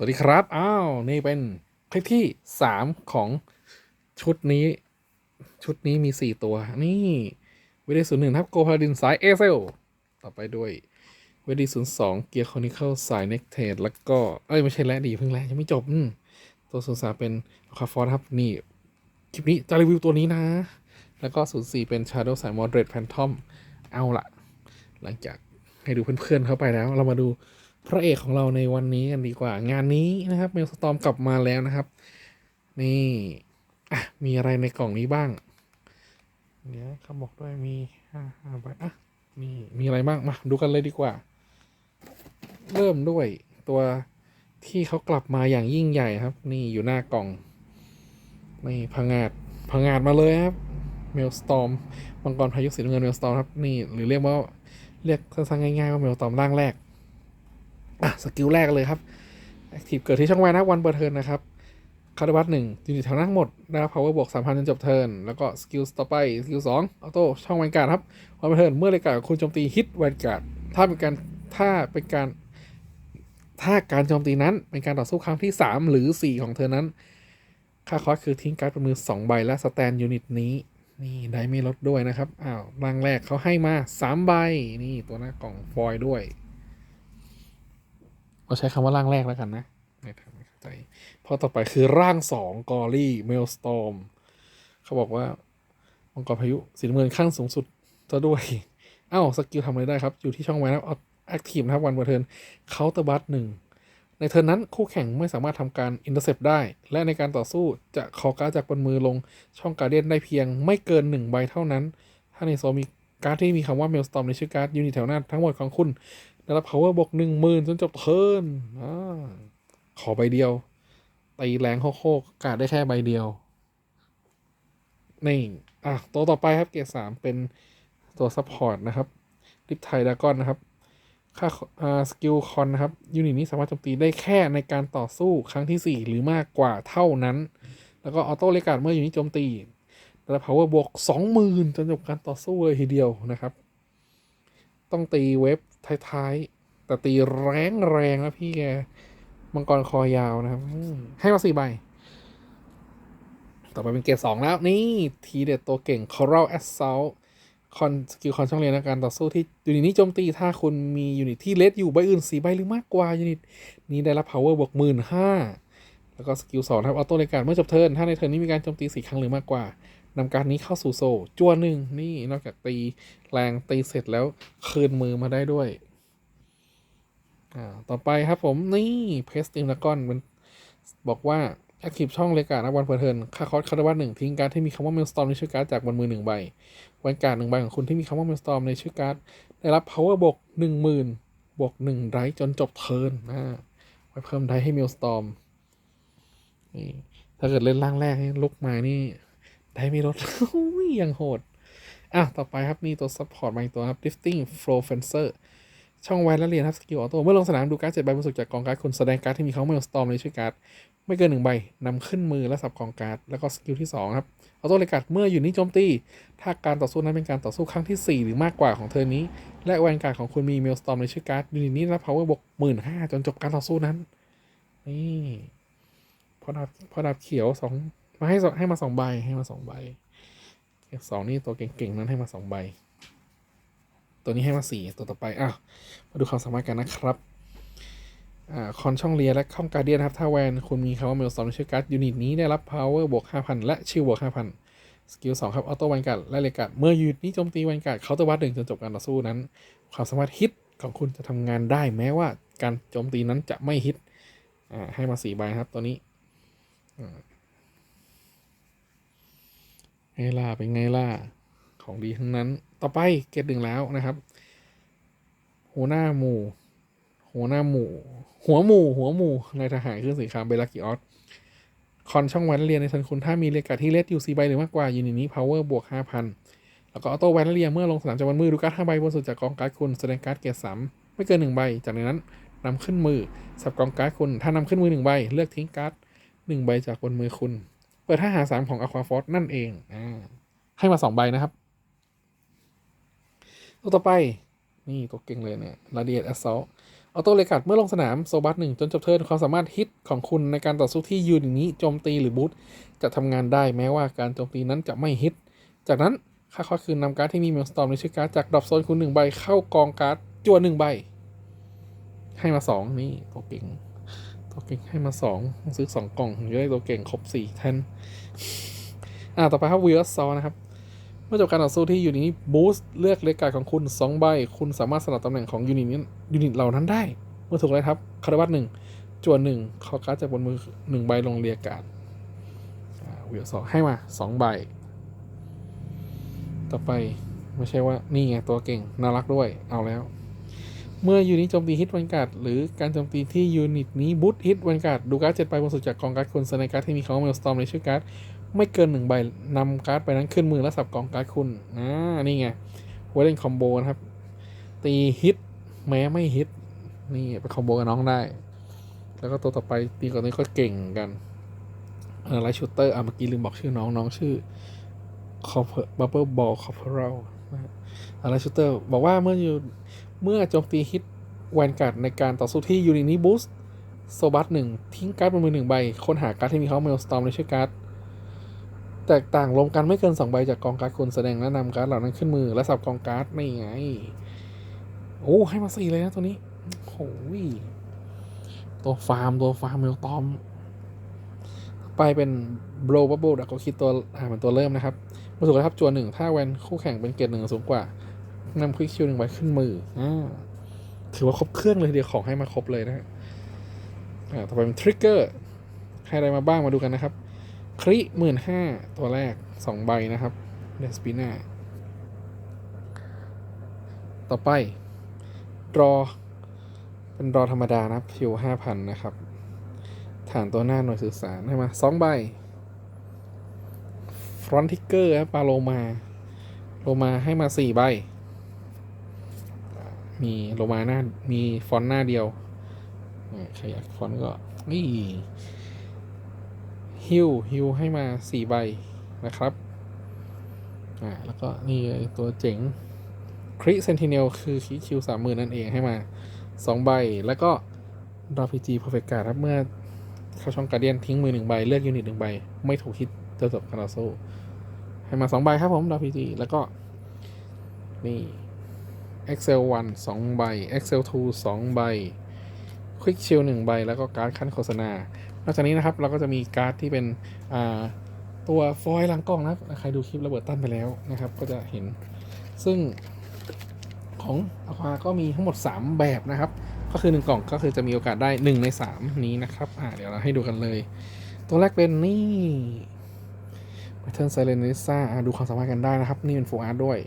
สวัสดีครับ อ้าว นี่เป็นคลิปที่สามของชุดนี้ ชุดนี้มีสี่ตัว นี่เวดีศูนย์หนึ่งทับโกพาดินสายเอเซลต่อไปด้วยเวดีศูนย์สองเกียร์คอนิเคิลสายเน็กเทดแล้วก็ เอ้ย ไม่ใช่แล้วดีเพิ่งแล้วยังไม่จบอืมตัวศูนย์สามเป็นคาฟอร์ครับ นี่ คลิปนี้จะรีวิวตัวนี้นะ แล้วก็ศูนย์สี่เป็นชาร์โดสายมอดเรตแพนทอมเอาละหลังจากให้ดูเพื่อนๆเข้าไปแล้ว เรามาดู พระเอกของเราในวันนี้กันดีกว่า งานนี้นะครับเมลสตอมกลับมาแล้วนะครับ นี่อะมีอะไรในกล่องนี้บ้างเดี๋ยวเขาบอกด้วยมีห้าห้าใบอะนี่มีอะไรบ้างมาดูกันเลยดีกว่า เริ่มด้วยตัวที่เขากลับมาอย่างยิ่งใหญ่ครับ นี่อยู่หน้ากล่องนี่พังงาดพังงาดมาเลยครับเมลสตอมมังกรพายุสีน้ำเงินเมลสตอมครับนี่หรือเรียกว่าเรียกสั้นๆง่ายๆว่าเมลสตอมร่างแรก อะสกิลแรกเลยครับแอคทีฟเกิดที่ช่องไว้นะวันเปิดเทิร์นนะครับคาร์ดบัตหนึ่งยูนิตแถวหน้าทั้งหมดได้รับ power บวกสามพันจนจบเทิร์นแล้วก็สกิลต่อไปสกิลสองออโต้ช่องแวนการ์ดครับวันเปิดเทิร์นเมื่อรายการคุณโจมตีฮิตแวนการ์ดถ้าเป็นการถ้าเป็นการถ้าการโจมตีนั้นเป็นการต่อสู้ครั้งที่ 3 หรือ 4 ของเธอนั้น ค่าคอสคือทิ้งการ์ดบนมือ 2 ใบและสแตนยูนิตนี้ นี่ได้ไม่ลดด้วยนะครับ อ้าวรางแรกเขาให้มา 3 ใบ นี่ตัวหน้ากล่องฟอยล์ด้วย เราใช้คำว่าร่างแรกแล้วกันนะไม่ทำไม่เข้าใจเพราะต่อไปคือร่างสองกอรี่เมลสตอมเขาบอกว่ามังกรพายุสีน้ำเงินขั้นสูงสุดซะด้วยเอ้าสกิลทำอะไรได้ครับ อยู่ที่ช่องไว้นะครับแอคทีฟนะครับวันเบอร์เทิร์นเคาน์เตอร์บัตหนึ่งในเทิร์นนั้นคู่แข่งไม่สามารถทำการอินเตอร์เซปได้ และในการต่อสู้จะขอการจากบนมือลงช่องการเดียนได้เพียงไม่เกิน 1 ใบเท่านั้น ถ้าในโซมีการ์ดที่มีคำว่าเมลสตอมในชื่อการ์ดยูนิตแถวหน้าทั้งหมดของคุณ ได้รับ power บวกหนึ่งหมื่นจนจบเทิร์นอขอใบเดียว ตีแรงโคกกาดได้แค่ใบเดียว นี่ อะ ตัวต่อไปครับเกียร์สามเป็นตัวซัพพอร์ตนะครับลิปไทดากอนนะครับ ค่าสกิลคอนนะครับ ยูนิตนี้สามารถโจมตีได้แค่ในการต่อสู้ครั้งที่ 4 หรือมากกว่าเท่านั้น แล้วก็ออโต้เลกาดเมื่อยูนิตโจมตีได้รับ power บวก20,000จนจบการต่อสู้เลยทีเดียวนะครับ ต้องตีเว็บ ท้ายๆ แต่ตีแรงแรงนะพี่แก มังกรคอยาวนะครับ ให้มาสี่ใบ ต่อไปเป็นเกรดสองแล้ว นี่ ทีเด็ดตัวเก่ง Coral Assault คอนสกิลคอนช่องเรียนในการต่อสู้ที่ยูนิตนี้โจมตีถ้าคุณมียูนิตที่เลสอยู่ใบอื่นสี่ใบหรือมากกว่ายูนิตนี้ได้รับ power บวกหมื่นห้าแล้วก็สกิลสองครับออโต้ในการเมื่อจบเทิร์นถ้าในเทิร์นนี้มีการโจมตีสี่ครั้งหรือมากกว่า นำการนี้เข้าสู่โซลจัวหนึ่งนี่นอกจากตีแรงตีเสร็จแล้วคืนมือมาได้ด้วยอ่าต่อไปครับผมนี่เพสติมละก้อนมันบอกว่าแอคทีฟช่องเลกานะวันเปิดเทินค่าคอร์สคาร์ดวัตหนึ่งทิ้งการที่มีคำว่าเมลสตอมในชื่อการ์ดจากบนมือหนึ่งใบวันการ์ดหนึ่งใบของคุณที่มีคำว่าเมลสตอมในชื่อการ์ดได้รับ power บวกหนึ่งหมื่นบวกหนึ่งไดจนจบเทิร์นนะไว้เพิ่มไดให้เมลสตอมนี่ถ้าเกิดเล่นร่างแรกนี่ลุกมานี่ ได้ไม่ลดอุ้ยยังโหด อะ ต่อไปครับนี่ตัวซัพพอร์ตมาอีกตัวครับ lifting flow fencer ช่องไวและเรียนครับสกิลออโต้เมื่อลงสนามดูการ์ดเจ็ดใบบนสุดจากกองการ์ดคุณแสดงการ์ดที่มีคำว่าเมลสตอมในชื่อการ์ดไม่เกินหนึ่งใบนำขึ้นมือและสับกองการ์ดแล้วก็สกิลที่สองครับออโต้เลกัดเมื่ออยู่นี้โจมตี ถ้าการต่อสู้นั้นเป็นการต่อสู้ครั้งที่ 4 หรือมากกว่าของเธอนี้ และแวนการ์ดของคุณมีเมลสตอมในชื่อการ์ดยูนิตนี้รับ power บวกหมื่นห้าจนจบการต่อสู้นั้นนี่พอดาบพอดาบเขียวสอง มาให้สองให้มาสองใบให้มาสองใบสองนี่ตัวเก่งๆนั้นให้มาสองใบ ตัวนี้ให้มาสี่ตัวต่อไปอะมาดูความสามารถกันนะครับอ่าคอนช่องเรียและช่องการเดียนครับ ถ้าแวนคุณมีคำว่าเมลสอมในชื่อการ์ดยูนิตนี้ได้รับ power บวก5,000และชิลบวก5,000สกิล2ครับออโต้วันการ์ดและเลกาดเมื่อยูนิตนี้โจมตีวันการ์ดเขาน์เตอร์วัดหนึ่งจนจบการต่อสู้นั้น ความสามารถฮิตของคุณจะทำงานได้แม้ว่าการโจมตีนั้นจะไม่ฮิตอ่าให้มาสี่ใบครับตัวนี้อ่า ไงล่ะเป็นไงล่ะของดีทั้งนั้น ต่อไปเกตหนึ่งแล้วนะครับ หัวหน้าหมู่ หัวหน้าหมู่ หัวหมู่ หัวหมู่นายทหารขึ้นสีขาวเบลากิออสคอนช่องวันเรียนในทันคุณถ้ามีเลกาที่เลสอยู่สี่ใบหรือมากกว่ายูนิตนี้ power บวกห้าพันแล้วก็ออโต้แวนเรียเมื่อลงสนามจากวันมือดูการ์ดห้าใบบนสุดจากกองการ์ดคุณแสดงการ์ดเกียร์สามไม่เกินหนึ่งใบ จากนั้นนำขึ้นมือสับกองการ์ดคุณถ้านำขึ้นมือหนึ่งใบ เลือกทิ้งการ์ดหนึ่งใบจากบนมือคุณ เปิดท่าหาสามของ Aqua Force นั่นเองอให้มาสองใบนะครับ ตัวต่อไป นี่ตัวเก่งเลยเนี่ย Radiate Assault ออโต้เลกัดเมื่อลงสนามโซบัสหนึ่งจนจบเทิร์นความสามารถฮิตของคุณในการต่อสู้ที่ยูนิตนี้โจมตีหรือบูทจะทำงานได้แม้ว่าการโจมตีนั้นจะไม่ฮิต จากนั้นค่าคอคืนนำการ์ดที่มีเมลสตอมในชื่อการ์ดจากดรอปโซนคุณหนึ่งใบเข้ากองการ์ดจวนหนึ่งใบ ให้มาสองนี่ตัวเก่ง ตัวเก่งให้มาสองต้องซื้อสองกล่องถึงจะได้ตัวเก่งครบสี่แทนอ่าต่อไปครับวีลซอนะครับเมื่อจบการต่อสู้ที่ยูนิตนี้บูสต์เลือกเลกการของคุณ 2 ใบ คุณสามารถสลับตำแหน่งของยูนิตนี้ยูนิตเหล่านั้นได้ เมื่อถูกไล่ทับคาร์บัตหนึ่งจวนหนึ่งขอการ์ดจากบนมือหนึ่งใบลงเรียกการ์ดวิวสองให้มาสองใบ ต่อไปไม่ใช่ว่านี่ไงตัวเก่งน่ารักด้วยเอาแล้ว เมื่อยูนิตโจมตีฮิตวันกาดหรือการโจมตีที่ยูนิตนี้บูทฮิตวันกาดดูการ์ดเจ็ดใบบนสุดจากกองการ์ดคุณสดงการ์ดที่มีคำว่าเมลสตอมในชื่อการ์ดไม่เกินหนึ่งใบนำการ์ดไปนั้นขึ้นมือแล้วสับกองการ์ดคุณอ่านี่ไงไว้เล่นคอมโบนะครับ ตีฮิตแม้ไม่ฮิตนี่ไปคอมโบกับน้องได้ แล้วก็ตัวต่อไปตีกับนี้ก็เก่งกันอะไรชูเตอร์อะเมื่อกี้ลืมบอกชื่อน้องน้องชื่อคอปบับเบิลบอลคอปเปอร์อะไรชูเตอร์บอกว่าเมื่ออยู่ เมื่อโจมตีฮิตแวนการ์ดในการต่อสู้ที่ยูนินี้บูสต์โซบัสหนึ่งทิ้งการ์ดบนมือหนึ่งใบ ค้นหาการ์ดที่มีเขาเมลสตอมในชื่อการ์ดแตกต่างรวมกันไม่เกินสองใบจากกองการ์ดคุณแสดงและนำการ์ดเหล่านั้นขึ้นมือและสับกองการ์ดไม่ไง โอ้ ให้มาสี่เลยนะตัวนี้โอ้ยตัวฟาร์มตัวฟาร์มเมลตอม ไปเป็นโบรบับเบิลดักก็คิดตัวอ่าเป็นตัวเริ่มนะครับมาถูกแล้วครับจวนหนึ่งถ้าแวนคู่แข่งเป็นเกรดหนึ่งสูงกว่า นำควิกคิวหนึ่งใบขึ้นมืออ่าถือว่าครบเครื่องเลยทีเดียวของให้มาครบเลยนะฮะอ่าต่อไปเป็นทริกเกอร์ให้อะไรมาบ้างมาดูกันนะครับ คริหมื่นห้าตัวแรกสองใบนะครับเดสปิน่าต่อไป รอ เป็นรอธรรมดานะครับพิวห้าพันนะครับ ฐานตัวหน้าหน่วยสื่อสารให้มาสองใบฟรอนทิกเกอร์ครับปาโลมา โลมาให้มาสี่ใบ มีโลมาหน้า มีฟอนต์หน้าเดียวอ่าใครอยากฟอนต์ก็นี่ฮิวฮิวให้มาสี่ใบนะครับ อ่า แล้วก็นี่เลยตัวเจ๋งคริเซนติเนลคือคิคิวสามหมื่นนั่นเองให้มาสองใบ แล้วก็ดอพีจีเพอร์เฟกต์การ์ดครับเมื่อเข้าช่องการเดียนทิ้งมือหนึ่งใบ เลือกยูนิตหนึ่งใบ ไม่ถูกฮิตจะจบการต่อสู้ให้มาสองใบครับผมดอพีจีแล้วก็ นี่ Excel 1 2 ใบ Excel 2 2 ใบ Quick Chill 1ใบ แล้วก็การ์ดขั้นโฆษณา นอกจากนี้นะครับเราก็จะมีการ์ดที่เป็นตัวฟอยล์หลังกล้องนะครับ ใครดูคลิประเบิดตั้นไปแล้วนะครับ ก็จะเห็น ซึ่งของอควาก็มีทั้งหมด 3 แบบนะครับ ก็คือ 1 กล่องก็คือจะมีโอกาสได้ 1 ใน 3 นี้นะครับอ่าเดี๋ยวเราให้ดูกันเลย ตัวแรกเป็นนี่ p a t t e r n Silent Lisa อ่าดูความสามารถกันได้นะครับ นี่เป็นฟูอาร์ด้วย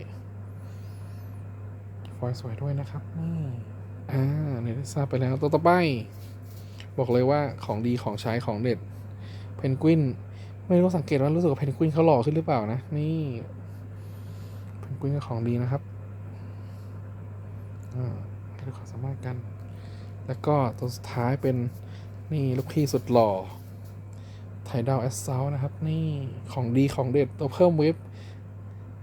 อยสวยด้วยนะครับนี่อ่าเนลิซ่าบไปแล้วตัวต่อไป บอกเลยว่าของดีของใช้ของเด็ดเพนกวินไม่รู้สังเกตว่ารู้สึกว่าเพนกวินเขาหล่อขึ้นหรือเปล่านะ นี่เพนกวินก็ของดีนะครับอ่าให้ดูความสามารถกัน แล้วก็ตัวสุดท้ายเป็นนี่ลูกพี่สุดหล่อไทดาวแอสเซลนะครับ นี่ของดีของเด็ดตัวเพิ่มเวฟ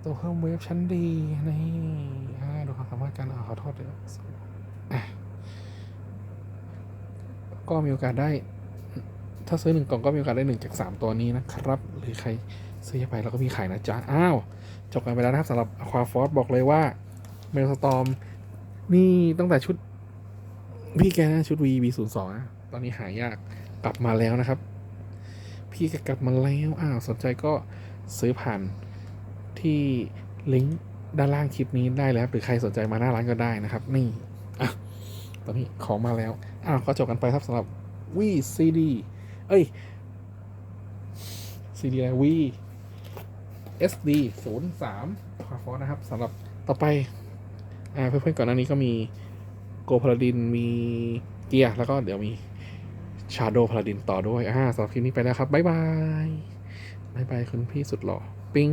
ตัวเพิ่มเวฟชั้นดีนี่ันอขอโทษเดี๋ยวก็มีโอกาสได้ ถ้าซื้อหนึ่งกล่องก็มีโอกาสได้หนึ่งจากสามตัวนี้นะครับ หรือใครซื้อไปแล้วก็มีขายนะจ๊ะ อ้าวจบกันไปแล้วนะครับสำหรับ Aqua Force บอกเลยว่าเมลสตอมนี่ตั้งแต่ชุด พี่แกนะชุด VB 0 2นะตอนนี้หายากกลับมาแล้วนะครับ พี่แกกลับมาแล้ว อ้าวสนใจก็ซื้อผ่านที่ลิงก์ ด้านล่างคลิปนี้ได้แล้ว หรือใครสนใจมาหน้าร้านก็ได้นะครับ นี่อะตอนนี้ของมาแล้วอ้าวก็จบกันไปครับสำหรับวีซีดีเอ้ยซีดีอะไรวี SD 0 3ควาฟอนะครับสำหรับต่อไปอ่าเพื่อนๆก่อนหน้านี้ก็มีโกพาลาดินมีเกียร์แล้วก็เดี๋ยวมีชาโดพาลาดินต่อด้วยอ่าสำหรับคลิปนี้ไปแล้วครับ บ๊ายบาย บ๊ายบาย คุณพี่สุดหล่อ ปิ้ง